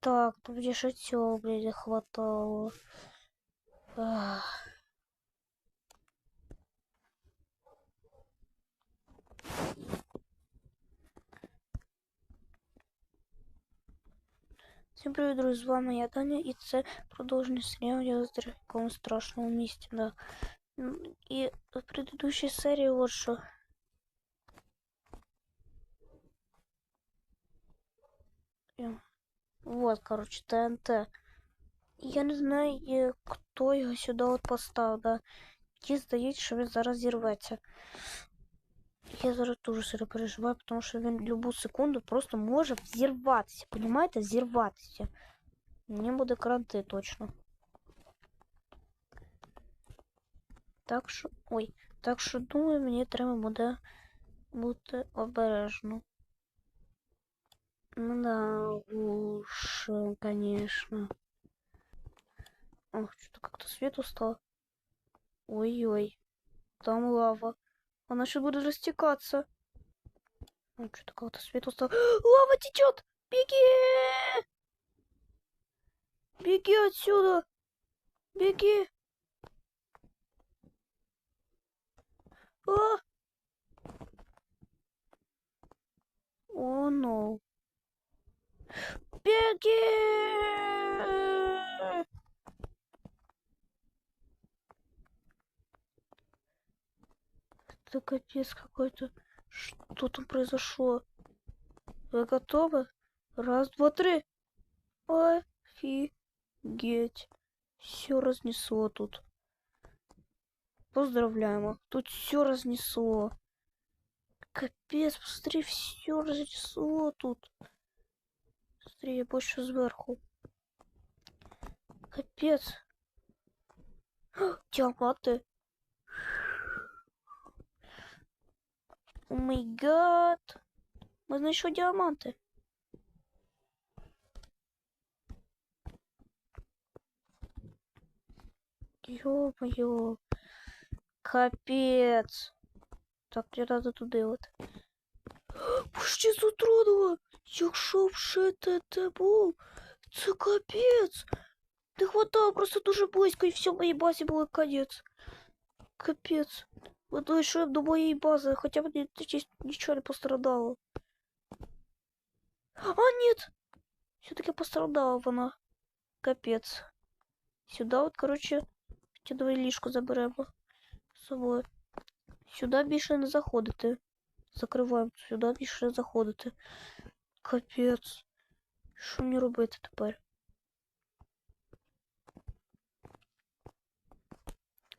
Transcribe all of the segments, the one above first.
Так, ну мне же цього, блядь, не хватало. Ах. Всім привіт, друзі, з вами я Даня, і це продовження серіалу «Я в якому страшному місті, да. М, І в предыдущей серії от що. Е, Вот, короче, ТНТ. Я не знаю, е, хто його сюди от поставив, да. Мені здається, що він зараз зірветься. Я зараз дуже сильно переживаю, тому що він любу секунду просто може взірватися. Понімаєте? Зірватися. Мені буде кранти точно. Так що. Ой, так що думаю, мені треба буде бути обережно. Ну да, уж, конечно. Ох, что-то как-то свету стало. Ой-ой, там лава. Она сейчас будет растекаться. Ну, что-то как-то свету стало. Лава течет! Беги! Беги отсюда! Беги! А! О, ну. Беги! Это капец какой-то. Что там произошло? Вы готовы? Раз, два, три. Офигеть. Все разнесло тут. Поздравляем. Тут все разнесло. Капец, посмотри, все разнесло тут. Смотри, я больше сверху. Капец. Диаманты. О май гад. Мы нашли диаманты. Ё-моё. Капец. Так, мне надо туда вот. Пушки с утронула. Якщо вже те те був, це капець. Не хватало просто дуже близько, і все, моїй базі було конець. Капець. Ми дійшли до моєї бази, хоча б ні- ні- нічого не пострадало. А, нет! Все-таки пострадала вона. Капець. Сюди от, коротше, ті давай ліжко заберемо з собою. Сюди більше не заходити. Закриваємо, сюди більше не заходити. Капець. Що мені робити тепер?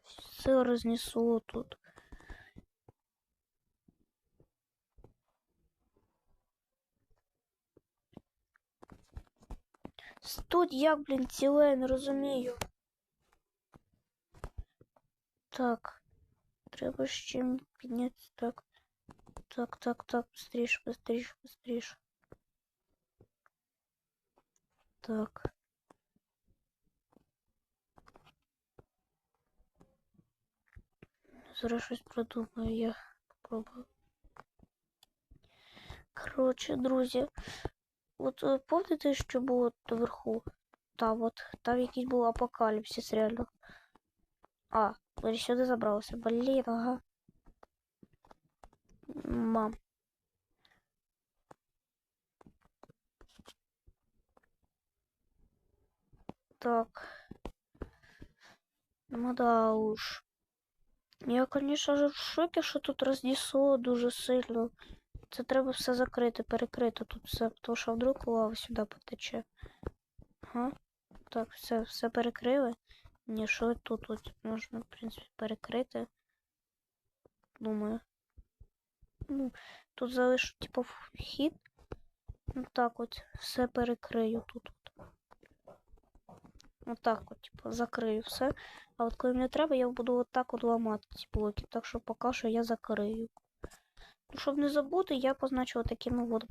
Все рознесло тут. Тут як, блін, ціле, я не розумію. Так. Треба ще піднятися. Так. Так, так, так, быстріше, быстріше, быстріше. Так. Зараз щось продумаю, я попробую. Коротше, друзі, от е, пам'ятаєте, що було наверху? Там от, там якийсь був апокаліпсис, реально. А, сюди забралися. Блін, ага. Мам. Так. Ну да уж. Я, конечно же, в шокі, що тут рознесло дуже сильно. Це треба все закрити, перекрити тут все, тому що вдруг лава сюди потече. Ага. Так, все, все перекрили. Ні, що тут от можна, в принципі, перекрити. Думаю. Ну, тут залишу, типу, вхід. Ну так от, все перекрию тут. От. Отак от, типу, закрию все. А от коли мені треба, я буду отак от ламати ці блоки. Так що поки що я закрию. Ну, щоб не забути, я позначу такими от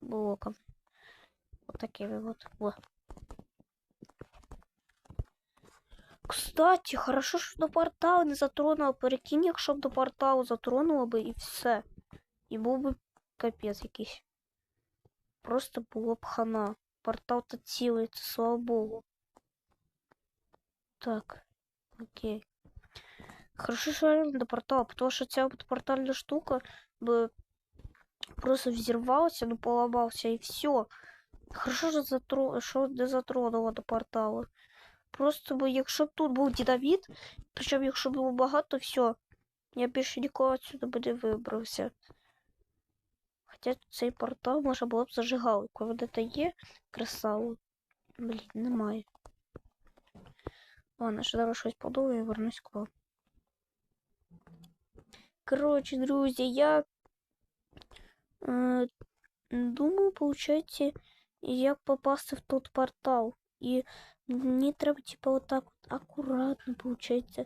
блоками. Отакими от. Во. Кстати, хорошо, що до порталу не затронуло. Перекинь, якщо б до порталу затронуло би і все. І був би капець якийсь. Просто було б хана. портал то цілий, це слава Богу. Так, окей. Хорошо, що я до портала, потому що ця от портальна штука би просто взірвався, ну поламався і все. Хорошо, що затро... що не затронуло до порталу. Просто бо якщо б тут був дідовід, причому якщо б було багато, все. Я більше ніколи отсюди би не вибрався. Хоча цей портал можна було б зажигалку. Вот это є красаво. Блін, немає. Ладно, ще зараз щось подумаю і вернусь к вам. Коротше, друзі, я е, думаю, получається, як попасти в тот портал. І мені треба, типа, отак от акуратно, получається.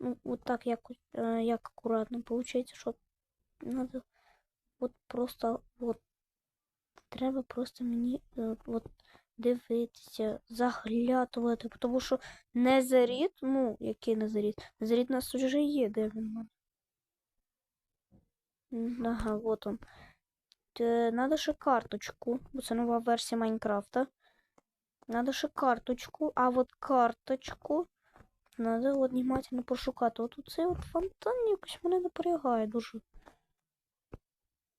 Ну, вот так якось, е, як акуратно, получається, що надо от просто от треба просто мені е, от дивитися, заглядувати, тому що незаріт, ну, який незаріт? Незаріт у нас вже є, де він? Ага, вот он. Те, надо ще карточку, бо це нова версія Майнкрафта. Надо ще карточку, а от карточку надо от пошукати. От цей от фонтан якось мене напрягає дуже.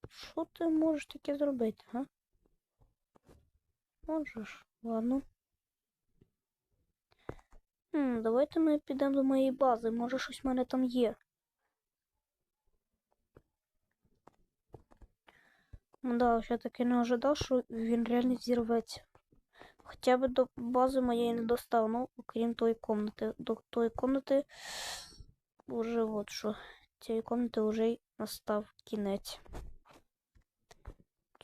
Що ти можеш таке зробити, га? Можеш, ладно. Хм, давайте ми підемо до моєї бази. Може щось в мене там є. Ну да, я таки не ожидав, що він реально зірветься. Хоча б до бази моєї не достав, ну, окрім тої комнати. До тої комнати уже от що. Цієї комнати вже й настав кінець.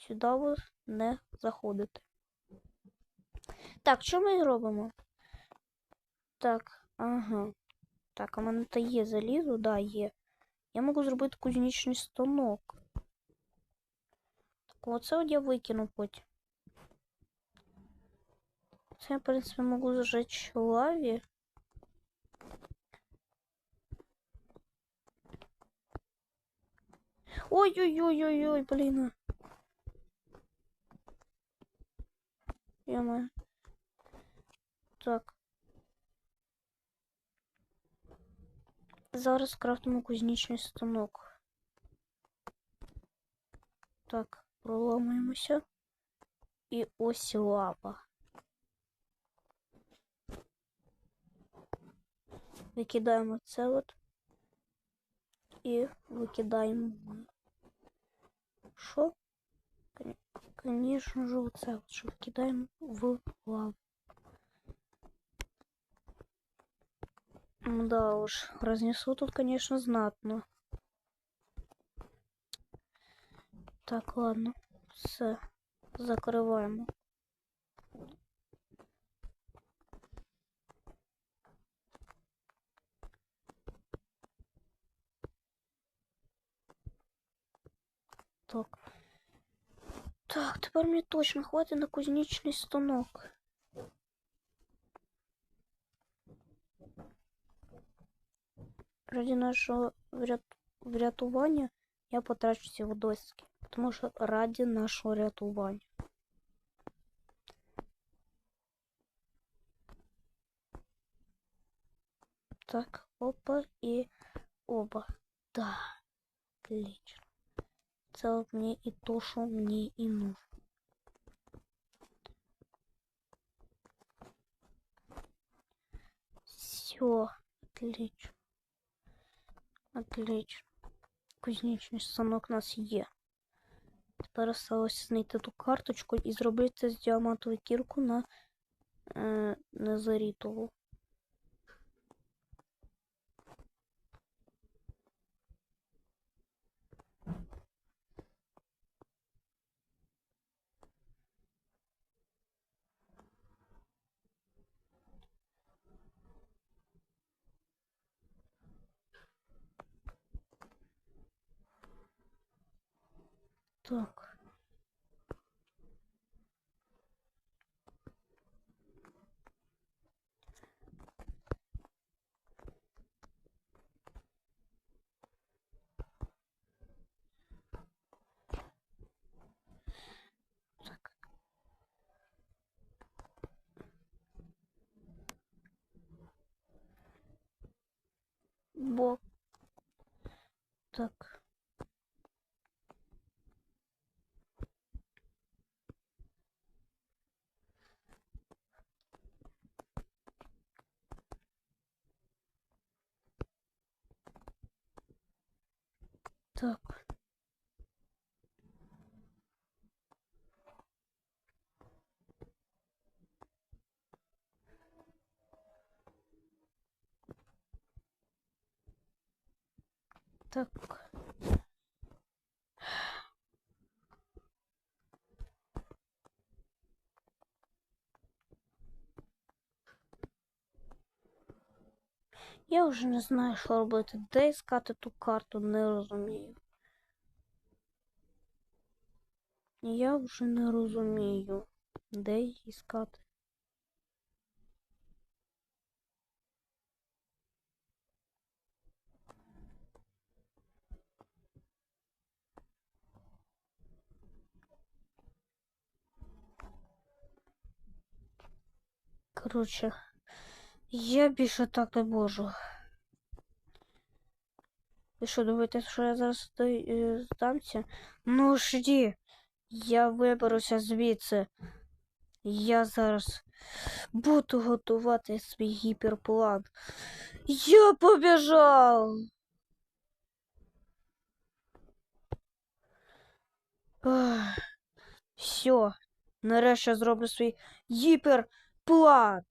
Сюди не заходите. Так, що ми робимо? Так, ага. Так, а в мене то є залізо, да, є. Я можу зробити кузнічний станок. Так, оце от я викину потім. Це в принципі, можу зажечь лаві. Ой-ой-ой-ой-ой, блін. Яма. Так. Зараз крафтимо кузнічний станок. Так, проламуємося. І ось лава. Викидаємо це от. І викидаємо. Що? Конечно же, оце от, що викидаємо в лаву. Да уж, разнесу тут, конечно, знатно. Так, ладно. Все. Закриваємо. Так. Так, тепер мені точно хватить на кузнічний станок. Ради нашого врят... врятування я потрачу ці доски. Тому що раді нашого рятування. Так, опа і оба. Да, отлично. Це от мені і то, що мені і нужно. Все, отлично. Отлично. Кузнічний станок у нас є. Тепер осталось знайти ту карточку і зробити з діамантову кірку на е, незарітову. Так. так бок. Так. Так. Так. Я вже не знаю, що робити. Де іскати ту карту, не розумію. Я вже не розумію, де її іскати. Коротше, я більше так не можу. Ви що, думаєте, що я зараз е, здамся? Ну жді, я виберуся звідси. Я зараз буду готувати свій гіперплан. Я побіжав. Все, нарешті зроблю свій гіперплан.